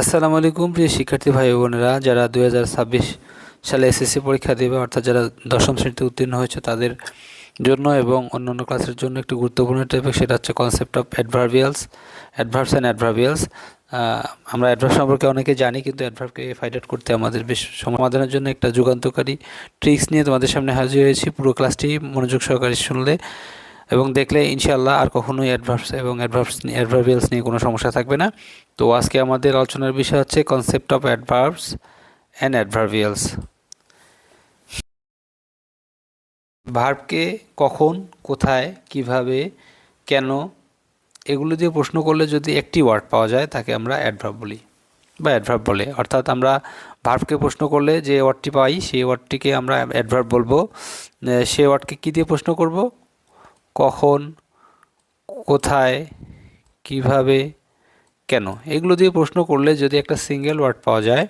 আসসালামু আলাইকুম, প্রিয় শিক্ষার্থী ভাই বোনেরা। যারা দু হাজার ছাব্বিশ সালে এসএসসি পরীক্ষা দেবে, অর্থাৎ যারা দশম শ্রেণীতে উত্তীর্ণ হয়েছে, তাদের জন্য এবং অন্যান্য ক্লাসের জন্য একটি গুরুত্বপূর্ণ টপিক সেটা হচ্ছে concept of adverbials adverbs and adverbials আমরা অ্যাডভার্ব সম্পর্কে অনেকে জানি, কিন্তু অ্যাডভার্বকে ফাইট আউট করতে আমাদের বেশ সমাধানের জন্য একটা যুগান্তকারী ট্রিক্স নিয়ে তোমাদের সামনে হাজির হয়েছি। পুরো ক্লাসটি মনোযোগ সহকারে শুনলে। এবং দেখলে ইনশাআল্লাহ আর কখনোই অ্যাডভার্বস এবং অ্যাডভার্বস অ্যাডভার্বিয়ালস নিয়ে কোনো সমস্যা থাকবে না। তো আজকে আমাদের আলোচনার বিষয় হচ্ছে concept of adverbs and adverbials ভার্বকে কখন, কোথায়, কীভাবে, কেন, এগুলো দিয়ে প্রশ্ন করলে যদি একটি ওয়ার্ড পাওয়া যায়, তাকে আমরা অ্যাডভার্ব বলি বা অ্যাডভার্ব বলে। অর্থাৎ আমরা ভার্বকে প্রশ্ন করলে যে ওয়ার্ডটি পাই, সেই ওয়ার্ডটিকে আমরা অ্যাডভার্ব বলব। সে ওয়ার্ডকে কী দিয়ে প্রশ্ন করব? কখন, কোথায়, কীভাবে, কেন? এগুলো দিয়ে প্রশ্ন করলে যদি একটা সিঙ্গেল ওয়ার্ড পাওয়া যায়,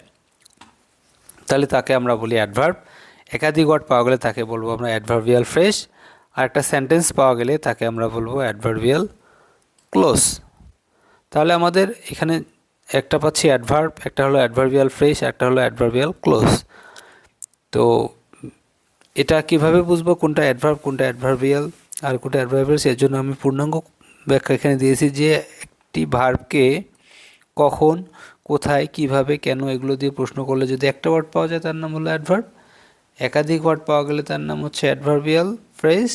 তাহলে তাকে আমরা বলি অ্যাডভার্ব একাধিক ওয়ার্ড পাওয়া গেলে তাকে বলব আমরা অ্যাডভার্বিয়াল ফ্রেশ আর একটা সেন্টেন্স পাওয়া গেলে তাকে আমরা বলব অ্যাডভার্বিয়াল ক্লোজ তাহলে আমাদের এখানে একটা পাচ্ছি অ্যাডভার্ব একটা হলো অ্যাডভার্বিয়াল ফ্রেশ একটা হলো অ্যাডভার্বিয়াল ক্লোজ তো এটা কীভাবে বুঝব কোনটা অ্যাডভার্ব কোনটা অ্যাডভার্বিয়াল আর কোনটা অ্যাডভার্বিয়াল এর জন্য আমি পূর্ণাঙ্গ ব্যাখ্যা এখানে দিয়েছি যে একটি ভার্বকে কখন, কোথায়, কীভাবে, কেন এগুলো দিয়ে প্রশ্ন করলে যদি একটা ওয়ার্ড পাওয়া যায় তার নাম হলো অ্যাডভার্ব একাধিক ওয়ার্ড পাওয়া গেলে তার নাম হচ্ছে অ্যাডভার্বিয়াল ফ্রেজ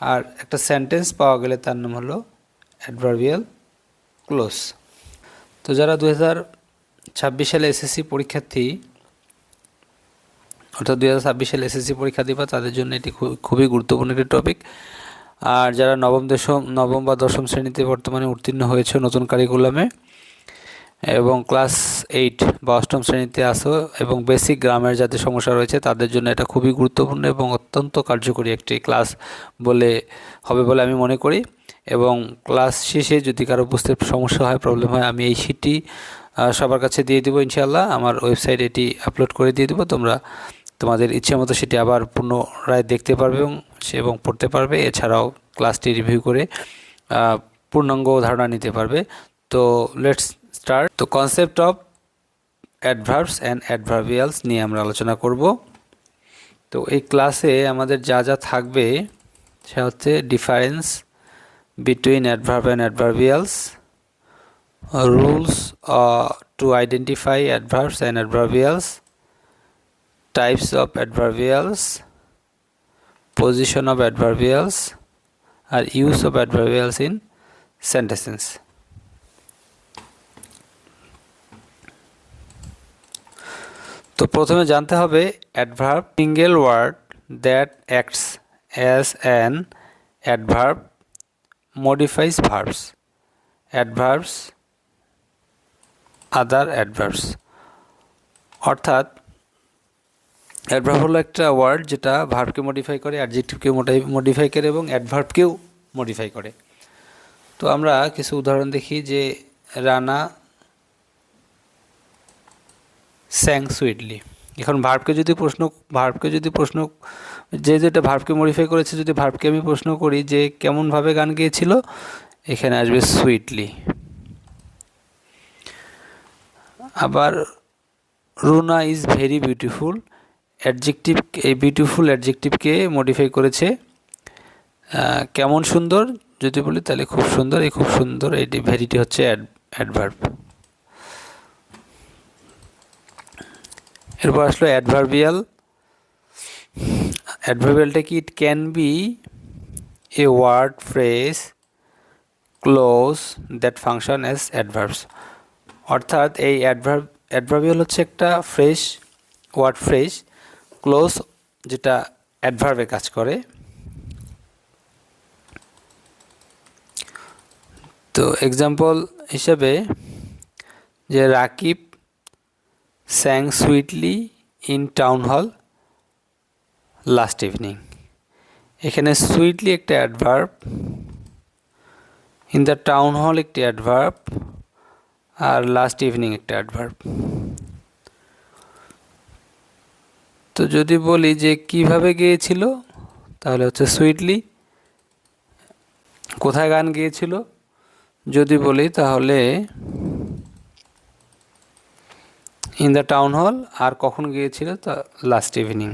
আর একটা সেন্টেন্স পাওয়া গেলে তার নাম হলো অ্যাডভার্বিয়াল ক্লোজ তো যারা দু হাজার ছাব্বিশ সালে এসএসসি পরীক্ষার্থী অর্থাৎ দু হাজার ছাব্বিশ সালে এসএসসি পরীক্ষা দিবা, তাদের জন্য এটি খুবই গুরুত্বপূর্ণ একটি টপিক আর যারা নবম দশম, নবম বা দশম শ্রেণীতে বর্তমানে উত্তীর্ণ হয়েছে নতুন কারিকুলামে এবং ক্লাস এইট বা অষ্টম শ্রেণীতে আসো এবং বেসিক গ্রামের যাদের সমস্যা রয়েছে, তাদের জন্য এটা খুবই গুরুত্বপূর্ণ এবং অত্যন্ত কার্যকরী একটি ক্লাস বলে, হবে বলে আমি মনে করি। এবং ক্লাস শেষে যদি কারও বুঝতে সমস্যা হয় প্রবলেম হয়, আমি এই শিটটি সবার কাছে দিয়ে দেবো ইনশাল্লাহ আমার ওয়েবসাইট এটি আপলোড করে দিয়ে দেবো, তোমরা তোমাদের ইচ্ছে মতো সেটি আবার পুনরায় দেখতে পারবে এবং সে এবং পড়তে পারবে। এছাড়াও ক্লাসটি রিভিউ করে পূর্ণাঙ্গ ধারণা নিতে পারবে। তো লেটস স্টার্ট তো concept of adverbs and adverbials নিয়ে আমরা আলোচনা করব। তো এই ক্লাসে আমাদের যা যা থাকবে, সে হচ্ছে difference between adverb and adverbials rules to identify adverbs and adverbials types of adverbials, position of adverbials আর use of adverbials in sentences. তো প্রথমে জানতে হবে adverb single word that acts as an adverb modifies verbs adverbs other adverbs অর্থাৎ adverb হলো একটা word যেটা ভার্বকে modify করে অ্যাডজেক্টিভকে মডিফাই করে এবং অ্যাডভার্বকেও মডিফাই করে। তো আমরা কিছু উদাহরণ দেখি যে রানা স্যাং সুইটলি এখন ভার্বকে যদি প্রশ্ন, ভার্বকে যদি প্রশ্ন, যে যেটা ভার্বকে মডিফাই করেছে, যদি ভার্বকে আমি প্রশ্ন করি যে কেমনভাবে গান গেয়েছিল, এখানে আসবে সুইটলি আবার Runa is very beautiful adjective এই বিউটিফুল অ্যাডজেক্টিভকে মডিফাই করেছে। কেমন সুন্দর? যদি বলি তাহলে খুব সুন্দর। এই খুব সুন্দর এটি ভেরিটি হচ্ছে অ্যাডভার্ব এরপর আসলো অ্যাডভার্বিয়াল অ্যাডভার্বিয়ালটা কি? It can be a word phrase clause that function as adverbs অর্থাৎ এই অ্যাডভার্ব অ্যাডভার্বিয়াল হচ্ছে একটা ফ্রেশ ওয়ার্ড ফ্রেশ ক্লোজ যেটা অ্যাডভার্বে কাজ করে। তো এক্সাম্পল হিসেবে যে Rakib sang sweetly in town hall last evening এখানে সুইটলি একটা adverb in the town hall একটি অ্যাডভার্ব আর লাস্ট ইভিনিং একটা অ্যাডভার্ব তো যদি বলি যে কীভাবে গিয়েছিল, তাহলে হচ্ছে সুইটলি কোথায় গান গিয়েছিল? যদি বলি তাহলে ইন দ্য টাউন হল আর কখন গিয়েছিল তা লাস্ট ইভিনিং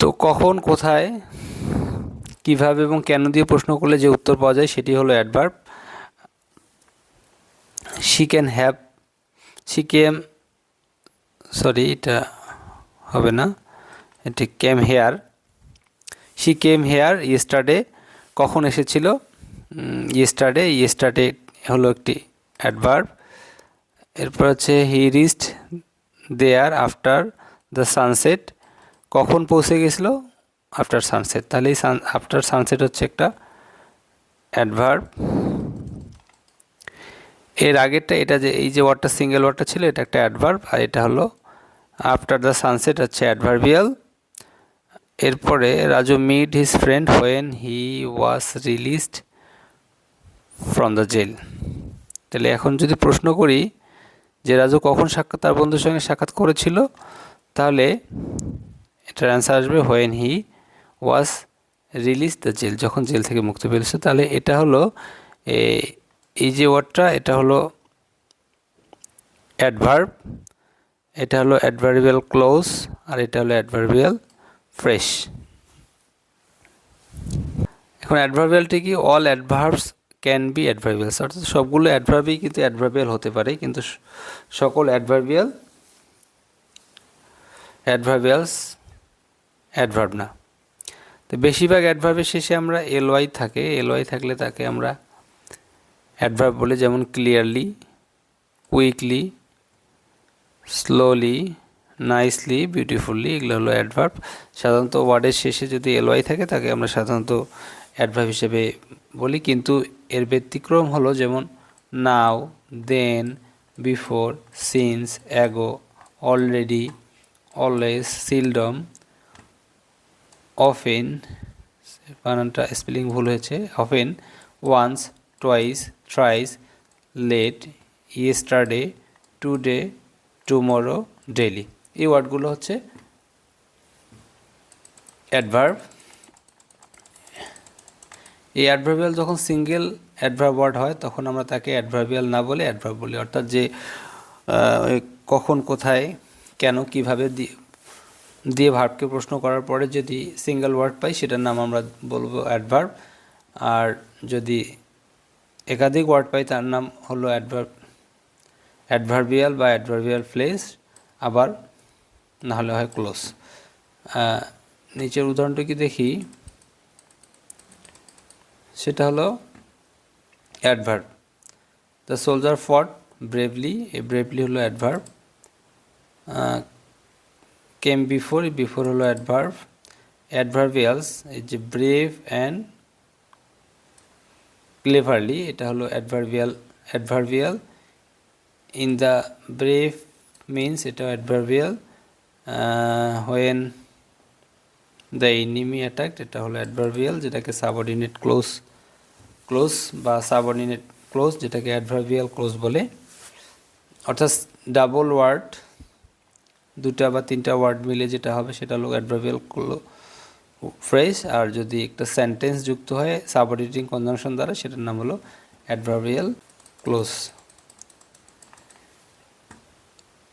তো কখন, কোথায়, কীভাবে এবং কেন দিয়ে প্রশ্ন করলে যে উত্তর পাওয়া যায় সেটি হলো adverb she can have she came sorry, এটা হবে না। এটি came here she came here yesterday কখন এসেছিল? ইয়েস্টারডে ইয়েস্টারডে হলো একটি অ্যাডভার্ব এরপর হচ্ছে he reached there after the sunset কখন পৌঁছে গেছিল? আফটার সানসেট তাহলে এই সান আফটার সানসেট হচ্ছে একটা অ্যাডভার্ব এর আগেরটা, এটা যে, এই যে ওয়ার্ডটা সিঙ্গেল ওয়ার্ডটা ছিল, এটা একটা অ্যাডভার্ব আর এটা হলো আফটার দ্য সানসেট হচ্ছে অ্যাডভার্বিয়াল এরপরে Raju met his friend when he was released from the jail তাহলে এখন যদি প্রশ্ন করি যে রাজু কখন সাক্ষাৎ, তার বন্ধুর সঙ্গে সাক্ষাৎ করেছিল, তাহলে এটার অ্যান্সার আসবে when he was release the jail যখন জেল থেকে মুক্তি পেয়েছে। তাহলে এটা হলো এই যে ওয়ার্ডটা এটা হলো অ্যাডভার্ব এটা হলো অ্যাডভার্বিয়াল ক্লোজ আর এটা হলো অ্যাডভার্বিয়াল ফ্রেশ এখন অ্যাডভার্বিয়ালটি কি? All adverbs can be adverbials অর্থাৎ সবগুলো অ্যাডভার্বই কিন্তু অ্যাডভার্বিয়াল হতে পারে, কিন্তু সকল অ্যাডভার্বিয়াল অ্যাডভার্বিয়ালস অ্যাডভার্ব না। তো বেশিরভাগ অ্যাডভার্বের শেষে আমরা এলওয়াই থাকে এলওয়াই থাকলে তাকে আমরা অ্যাডভার্ব বলে, যেমন clearly quickly slowly nicely beautifully এগুলো হলো অ্যাডভার্ব সাধারণত ওয়ার্ডের শেষে যদি এলওয়াই থাকে, তাকে আমরা সাধারণত অ্যাডভার্ব হিসেবে বলি। কিন্তু এর ব্যতিক্রম হলো যেমন now then before since ago already always seldom often বানানটা স্পেলিং ভুল হয়েছে। Often once twice thrice late yesterday today tomorrow daily এই ওয়ার্ডগুলো হচ্ছে অ্যাডভার্ব এই অ্যাডভার্বিয়াল যখন সিঙ্গেল অ্যাডভার্ব ওয়ার্ড হয়, তখন আমরা তাকে অ্যাডভার্বিয়াল না বলে অ্যাডভার্ব বলি। অর্থাৎ যে কখন, কোথায়, কেন, কীভাবে দিয়ে ভার্বকে প্রশ্ন করার পরে যদি সিঙ্গেল ওয়ার্ড পাই, সেটার নাম আমরা বলব অ্যাডভার্ব আর যদি একাধিক ওয়ার্ড পাই, তার নাম হলো অ্যাডভার্ব অ্যাডভার্বিয়াল বা অ্যাডভার্বিয়াল প্লেস আবার না হলে হয় ক্লোজ নিচের উদাহরণটা কি দেখি? সেটা হলো adverb the soldier fought bravely A bravely হলো অ্যাডভার্ব কেম বিফোর বিফোর হলো অ্যাডভার্ব অ্যাডভার্বিয়ালস এই যে ব্রেভ অ্যান্ড ক্লেভারলি এটা হলো adverbial adverbial in the brave means এটা adverbial when the enemy attack এটা হলো অ্যাডভার্বিয়াল যেটাকে সাবঅর্ডিনেট ক্লোজ ক্লোজ বা সাবঅর্ডিনেট ক্লোজ যেটাকে অ্যাডভার্বিয়াল ক্লোজ বলে। অর্থাৎ ডাবল ওয়ার্ড দুটা বা তিনটা ওয়ার্ড মিলে যেটা হবে, সেটা হলো অ্যাডভার্বিয়াল ফ্রেশ আর যদি একটা সেন্টেন্স যুক্ত হয় সাবঅর্ডিনেটিং কনজাংশন দ্বারা, সেটার নাম হলো অ্যাডভার্বিয়াল ক্লোজ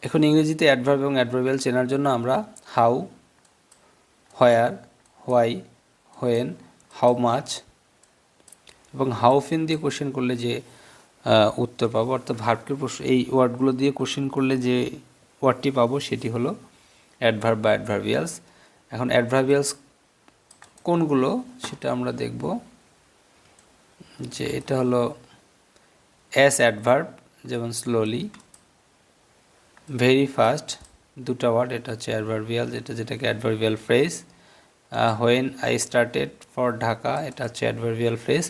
এখন ইংরেজিতে অ্যাডভার্ব এবং অ্যাডভার্বিয়াল চেনার জন্য আমরা how where why when how much এবং হাউ ফিন দিয়ে কোশ্চেন করলে যে উত্তর পাবো। অর্থাৎ ভার্বকে প্রশ্ন এই ওয়ার্ডগুলো দিয়ে কোশ্চেন করলে যে ওয়ার্ডটি পাবো সেটি হলো অ্যাডভার্ব বা অ্যাডভার্বিয়ালস এখন অ্যাডভার্বিয়ালস কোনগুলো সেটা আমরা দেখব যে এটা হলো অ্যাস অ্যাডভার্ব যেমন স্লোলি ভেরি ফাস্ট দুটা ওয়ার্ড এটা হচ্ছে অ্যাডভার্বিয়াল যেটা যেটাকে adverbial phrase when I started for Dhaka এটা হচ্ছে অ্যাডভার্বিয়াল ফ্রেজ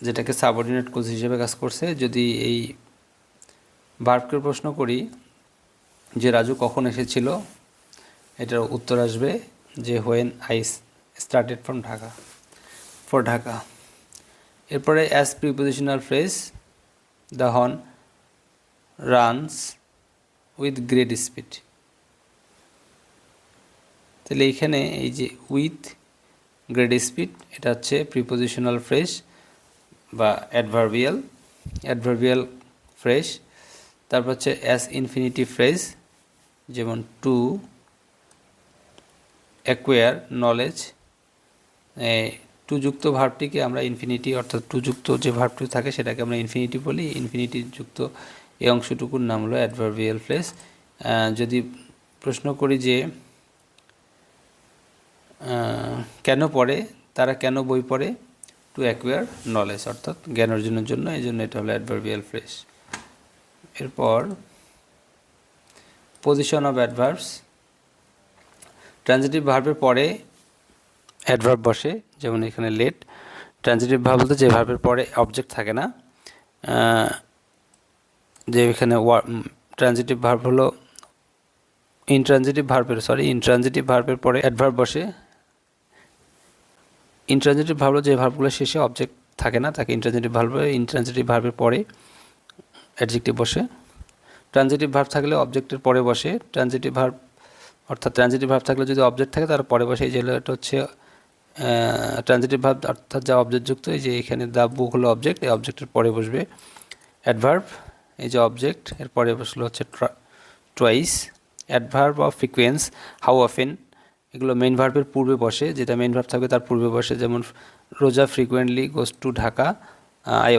যেটাকে সাবঅর্ডিনেট কোজ হিসেবে কাজ করছে। যদি এই বার্বকে প্রশ্ন করি, যে রাজু কখন এসেছিল, এটার উত্তর আসবে যে when I started from Dhaka for Dhaka এরপরে অ্যাজ প্রিপোজিশনাল ফ্রেজ দ্য হন রানস উইথ গ্রেট স্পিড তাহলে এইখানে এই যে উইথ গ্রেড স্পিড এটা হচ্ছে প্রিপোজিশনাল ফ্রেশ বা অ্যাডভার্বিয়াল অ্যাডভার্বিয়াল ফ্রেশ তারপর হচ্ছে অ্যাস ইনফিনিটি ফ্রেজ যেমন টু অ্যাকোয়ার নলেজ টু যুক্ত ভার্বটিকে আমরা ইনফিনিটি অর্থাৎ টু যুক্ত যে ভার্বটি থাকে সেটাকে আমরা ইনফিনিটি বলি ইনফিনিটি যুক্ত এই অংশটুকুর নাম হলো অ্যাডভার্বিয়াল ফ্রেজ যদি প্রশ্ন করি যে কেন পড়ে, তারা কেন বই পড়ে? টু অ্যাকোয়ার নলেজ অর্থাৎ জ্ঞান অর্জনের জন্য, এই জন্য এটা হলো অ্যাডভার্বিয়াল ফ্রেজ এরপর পজিশন অফ অ্যাডভার্বস ট্রানজিটিভ ভার্বের পরে অ্যাডভার্ব বসে, যেমন এখানে লেট ট্রানজিটিভ ভার্ব বলতে যে ভার্বের পরে অবজেক্ট থাকে না। যে এখানে ট্রানজিটিভ ভার্ব হলো ইনট্রানজিটিভ ভার্বের সরি ইনট্রানজিটিভ ভার্বের পরে অ্যাডভার্ব বসে। ইনট্রানজিটিভ ভার্ব যে ভার্বগুলো শেষে অবজেক্ট থাকে না, তাকে ইনট্রানজিটিভ ভার্ব ইনট্রানজিটিভ ভার্বের পরে অ্যাডজেক্টিভ বসে। ট্রানজিটিভ ভার্ব থাকলে অবজেক্টের পরে বসে। ট্রানজিটিভ ভার্ব অর্থাৎ ট্রানজিটিভ ভার্ব থাকলে যদি অবজেক্ট থাকে তার পরে বসে। এই যে এটা হচ্ছে ট্রানজিটিভ ভার্ব অর্থাৎ যা অবজেক্ট যুক্ত, এই যে এখানে দ্য বুক হলো অবজেক্ট এই অবজেক্টের পরে বসবে অ্যাডভার্ব এই যে অবজেক্ট এর পরে বসল হচ্ছে thrice adverb of frequency how often এগুলো মেন ভার্বের পূর্বে বসে, যেটা মেন ভার্ব থাকবে তার পূর্বে বসে, যেমন Roza frequently goes to Dhaka I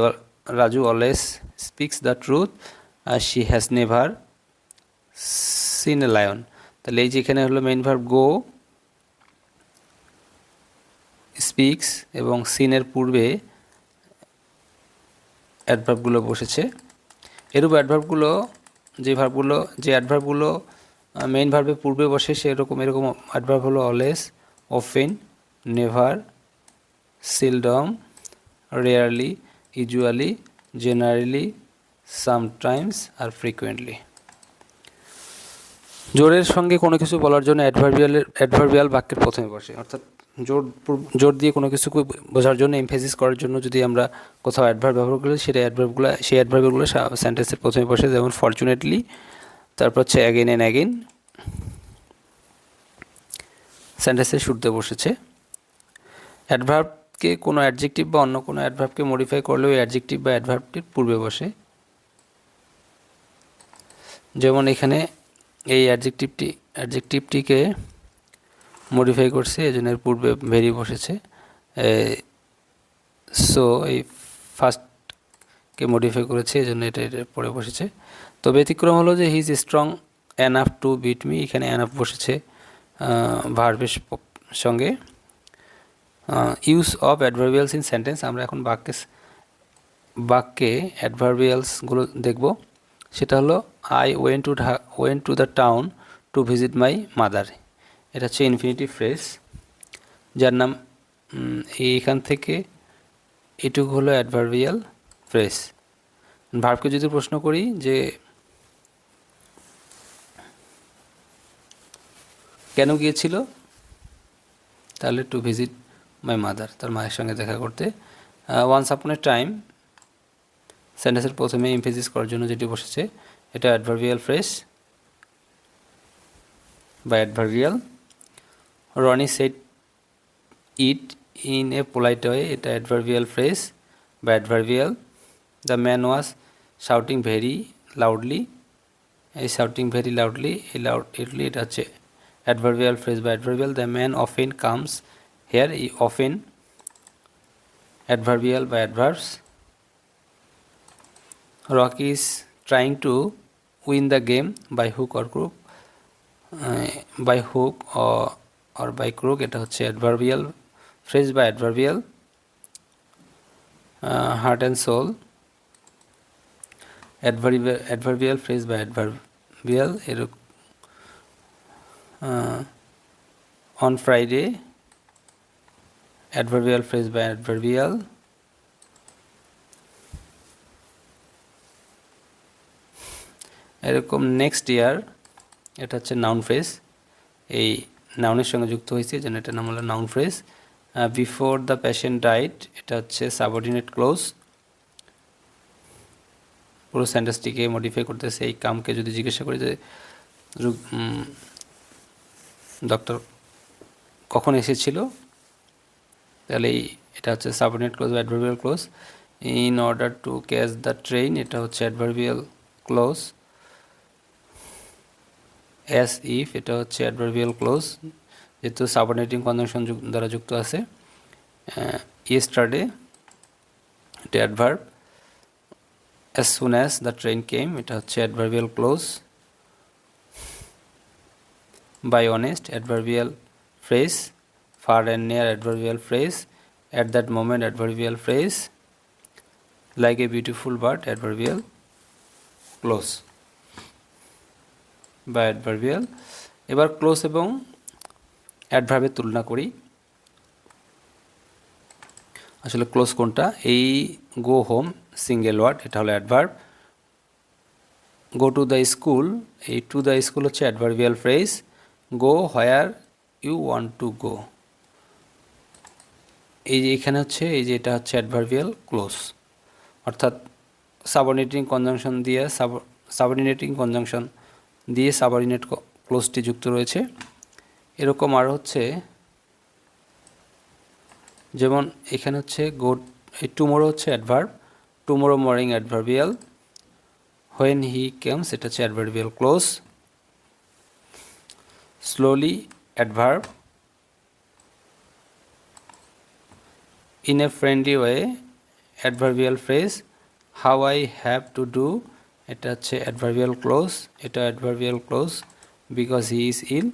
Raju always speaks the truth she has never seen a lion তাহলে এই যে এখানে হলো মেন ভার্ব গো স্পিক্স এবং সিনের পূর্বে অ্যাডভার্বগুলো বসেছে। এরূপ অ্যাডভার্বগুলো যে ভার্বগুলো যে অ্যাডভার্বগুলো মেইন ভার্বের পূর্বে বসে সেরকম, এরকম অ্যাডভার্ব হলো always often never seldom rarely usually generally sometimes আর ফ্রিকুয়েন্টলি জোরের সঙ্গে কোনো কিছু বলার জন্য অ্যাডভার্বিয়ালের অ্যাডভার্বিয়াল বাক্যের প্রথমে বসে, অর্থাৎ জোর জোর দিয়ে কোনো কিছুকে বোঝার জন্য এমফেসিস করার জন্য যদি আমরা কোথাও অ্যাডভার্ব ব্যবহার করি সেটা অ্যাডভার্বগুলো সেই অ্যাডভার্বগুলো সেন্টেন্সের প্রথমে বসে, যেমন ফর্চুনেটলি তারপর হচ্ছে অ্যাগেন অ্যান্ড অ্যাগেন সেন্টেন্সের শুরুতে বসেছে। অ্যাডভার্বকে কোনো অ্যাডজেক্টিভ বা অন্য কোনো অ্যাডভার্বকে মডিফাই করলেও ওই অ্যাডজেক্টিভ বা অ্যাডভার্বটির পূর্বে বসে। যেমন এখানে এই অ্যাডজেক্টিভটি অ্যাডজেক্টিভটিকে মডিফাই করছি এই জন্য পূর্বে ভেরি বসেছে। সো এই ফার্স্টকে মডিফাই করেছে এই জন্য এটা এটা পরে বসেছে। তো ব্যতিক্রম হলো যে he's strong enough to beat me এখানে অ্যানাফ বসেছে ভার্বের সঙ্গে। Use of adverbials in sentence আমরা এখন বাক্যে বাক্যে অ্যাডভার্বিয়ালসগুলো দেখব। সেটা হলো I went to went to the town to visit my mother এটা হচ্ছে ইনফিনিটিভ ফ্রেজ যার নাম এইখান থেকে এটুকু হলো অ্যাডভার্বিয়াল ফ্রেজ ভার্বকে যদি প্রশ্ন করি যে, কেন গিয়েছিল? তাহলে টু ভিজিট মাই মাদার তার মায়ের সঙ্গে দেখা করতে। ওয়ান্স আপন এ টাইম সেন্টেন্সের প্রথমে এমফেসিস করার জন্য যেটি বসেছে, এটা অ্যাডভার্বিয়াল ফ্রেজ বা adverbial Rony said it in a polite way এটা অ্যাডভার্বিয়াল ফ্রেজ বা adverbial the man was shouting very loudly এই শাউটিং ভেরি লাউডলি এই লাউডলি এটা হচ্ছে অ্যাডভার্বিয়াল ফ্রেজ বা adverbial the man often comes here E often adverbial বা adverbs Rocky is trying to win the game by hook or crook. By hook hook or by crook, এটা হচ্ছে adverbial phrase বা adverbial heart and soul adverbial adverbial phrase বা adverbial এরকম on Friday adverbial phrase বা adverbial এরকম next year এটা হচ্ছে noun phrase এই নাউনের সঙ্গে যুক্ত হয়েছে, যেন এটা নাম হলো noun phrase before the patient died এটা হচ্ছে সাবঅর্ডিনেট ক্লোজ পুরো সেন্টেন্সটিকে মডিফাই করতেছে, এই কামকে যদি জিজ্ঞাসা করি যে ডক্টর কখন এসেছিল? তাহলে এটা হচ্ছে subordinate clause adverbial clause in order to catch the train এটা হচ্ছে অ্যাডভার্বিয়াল ক্লোজ অ্যাস ইফ এটা হচ্ছে অ্যাডভার্বিয়াল ক্লোজ যেহেতু সাবঅর্ডিনেটিং কনজাংশন দ্বারা যুক্ত আছে। ইয়েস্টারডে এটা adverb as soon as the train came এটা হচ্ছে adverbial clause by honest adverbial phrase far and near adverbial phrase at that moment adverbial phrase like a beautiful bird adverbial clause বা adverbial এবার clause এবং অ্যাডভার্বের তুলনা করি। আসলে close কোনটা? এই গো হোম সিঙ্গেল ওয়ার্ড এটা হলো adverb go to the school এই টু দ্য স্কুল হচ্ছে adverbial phrase go where you want to go এই যে এখানে হচ্ছে, এই যে এটা হচ্ছে অ্যাডভার্বিয়াল ক্লোজ অর্থাৎ সাবঅর্ডিনেটিং কনজাংশন দিয়ে সাব সাবঅর্ডিনেটিং কনজাংশন দিয়ে সাবঅর্ডিনেট ক্লোজটি যুক্ত রয়েছে। এরকম আর হচ্ছে, যেমন এখানে হচ্ছে গো এই টুমোরো হচ্ছে adverb tomorrow morning adverbial when he comes এটা হচ্ছে adverbial clause slowly adverb in a friendly way adverbial phrase how I have to do এটা হচ্ছে অ্যাডভার্বিয়াল ক্লোজ এটা adverbial clause because he is ill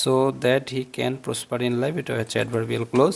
so that he can prosper in life এটা হচ্ছে adverbial close